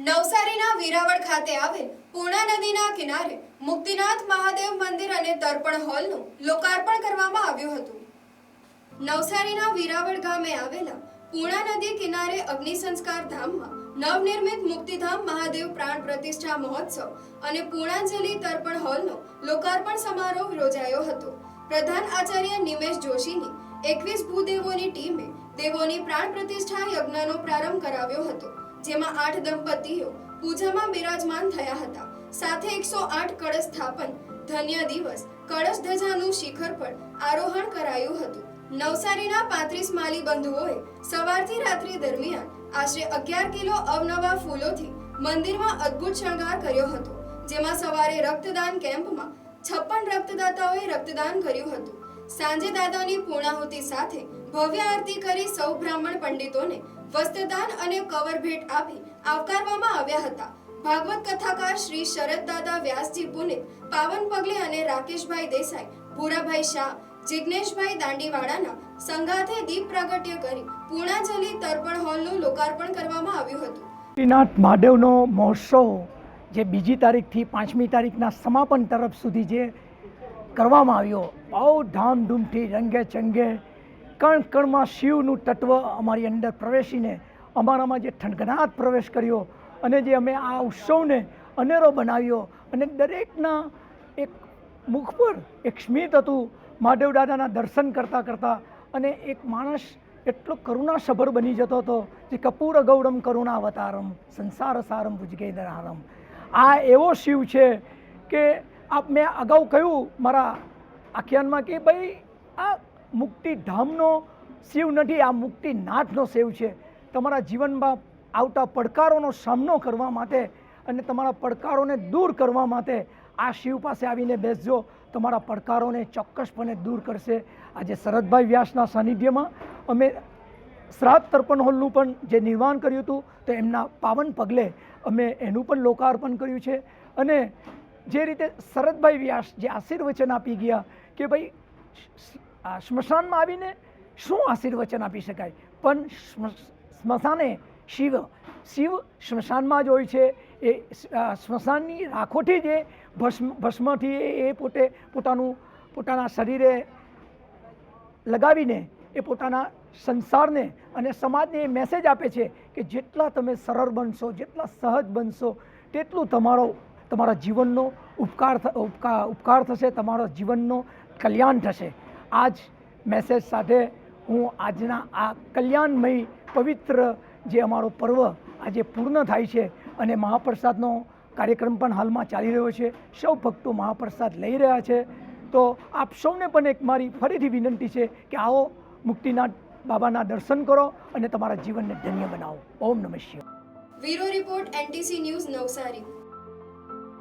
નવસારીના વીરાવળ ખાતે આવેલ પૂર્ણા નદીના કિનારે મુક્તિનાથ મહાદેવ મંદિર અને તર્પણ હોલનું લોકાર્પણ કરવામાં આવ્યું હતું. નવસારીના વીરાવળ ગામે આવેલા પૂર્ણા નદી કિનારે અગ્નિ સંસ્કાર ધામમાં નવનિર્મિત મુક્તિધામ મહાદેવ પ્રાણ પ્રતિષ્ઠા મહોત્સવ અને પૂર્ણાંજલિ તર્પણ હોલનો લોકાર્પણ સમારોહ યોજાયો હતો. પ્રધાન આચાર્ય નિમેશ જોશીની એકવીસ ભૂદેવોની ટીમે દેવોની પ્રાણ પ્રતિષ્ઠા યજ્ઞનો પ્રારંભ કરાવ્યો હતો. જેમાં આઠ દંપતીઓ પૂજામાં બિરાજમાન થયા હતા. સાથે એકસો આઠ કળશ સ્થાપન, ધન્ય દિવસ, કળશ ધજાનું શિખર પર આરોહણ કરાયું હતું. નવસારીના પાંત્રીસ માલી બંધુઓએ સવારથી રાત્રિ દરમિયાન આશરે અગિયાર કિલો અવનવા ફૂલોથી મંદિરમાં અદ્ભુત શણગાર કર્યો હતો, જેમાં સવારે રક્તદાન કેમ્પમાં છપ્પન રક્તદાતાઓએ રક્તદાન કર્યું હતું. સાંજે દાદાની પૂર્ણાહુતિ સાથે ભવ્ય આરતી કરી સૌ બ્રાહ્મણ પંડિતોને વસ્ત્રદાન અને કવર ભેટ આપી આવકારવામાં આવ્યા હતા. ભાગવત કથાકાર શ્રી શરદ દાદા વ્યાસજી પુનિત, પાવન પગલે અને રાકેશભાઈ દેસાઈ, ભૂરાભાઈ શાહ જિજ્ઞેશભાઈ દાંડીવાડાના સંગાથે દીપ પ્રાગટ્ય કરી પૂર્ણાંજલિ તર્પણ હોલનું લોકાર્પણ કરવામાં આવ્યું હતું. શ્રીનાથ મહાદેવનો મહોત્સવ જે બીજી તારીખથી પાંચમી તારીખના સમાપન તરફ સુધી જે કરવામાં આવ્યો બહુ ધામધૂમથી રંગે ચંગે કણ કણમાં શિવનું તત્વ અમારી અંદર પ્રવેશીને અમારામાં જે થનગનાટ પ્રવેશ કર્યો અને જે અમે આ ઉત્સવને અનેરો બનાવ્યો અને દરેકના એક મુખ પર એક સ્મિત હતું. મહાદેવ દાદાના દર્શન કરતાં કરતાં અને એક માણસ એટલો કરુણાસભર બની જતો હતો જે કપૂર ગૌડમ કરુણાવતારમ, સંસાર સારમ ભુજગેદરારમ. આ એવો શિવ છે કે આપ મેં અગાઉ કહ્યું મારા આખ્યાનમાં કે ભાઈ આ મુક્તિધામનો શિવ નથી, આ મુક્તિનાથનો શિવ છે. તમારા જીવનમાં આવતા પડકારોનો સામનો કરવા માટે અને તમારા પડકારોને દૂર કરવા માટે આ શિવ પાસે આવીને બેસજો. તમારા પડકારોને ચોક્કસપણે દૂર કરશે. આજે શરદભાઈ વ્યાસના સાનિધ્યમાં અમે શ્રાદ્ધ તર્પણ હોલનું પણ જે નિર્માણ કર્યું હતું, તો એમના પાવન પગલે અમે એનું પણ લોકાર્પણ કર્યું છે. અને જે રીતે શરદભાઈ વ્યાસ જે આશીર્વચન આપી ગયા કે ભાઈ સ્મશાનમાં આવીને શું આશીર્વચન આપી શકાય? પણ સ્મ- સ્મશાને શિવ શિવ સ્મશાનમાં જ હોય છે. એ આ સ્મશાનની રાખોથી જ ભસ્મ, ભસ્મથી એ- એ પોતે પોતાનું, પોતાના શરીરે લગાવીને એ પોતાના સંસારને અને સમાજને એ મેસેજ આપે છે કે જેટલા તમે સરળ બનશો, જેટલા સહજ બનશો, તેટલું તમારો, તમારા જીવનનો ઉપકાર ઉપકાર ઉપકાર થશે, તમારા જીવનનો કલ્યાણ થશે. આ જ મેસેજ સાથે હું આજના આ કલ્યાણમય, પવિત્ર જે અમારો પર્વ આજે પૂર્ણ થાય છે અને મહાપ્રસાદનો કાર્યક્રમ પણ હાલમાં ચાલી રહ્યો છે, સૌ ભક્તો મહાપ્રસાદ લઈ રહ્યા છે, તો આપ સૌને પણ એક મારી ફરીથી વિનંતી છે કે આવો મુક્તિનાથ બાબાના દર્શન કરો અને તમારા જીવનને ધન્ય બનાવો. ઓમ નમઃ શિવાય. વીરો રિપોર્ટ એનટીસી ન્યૂઝ નવસારી.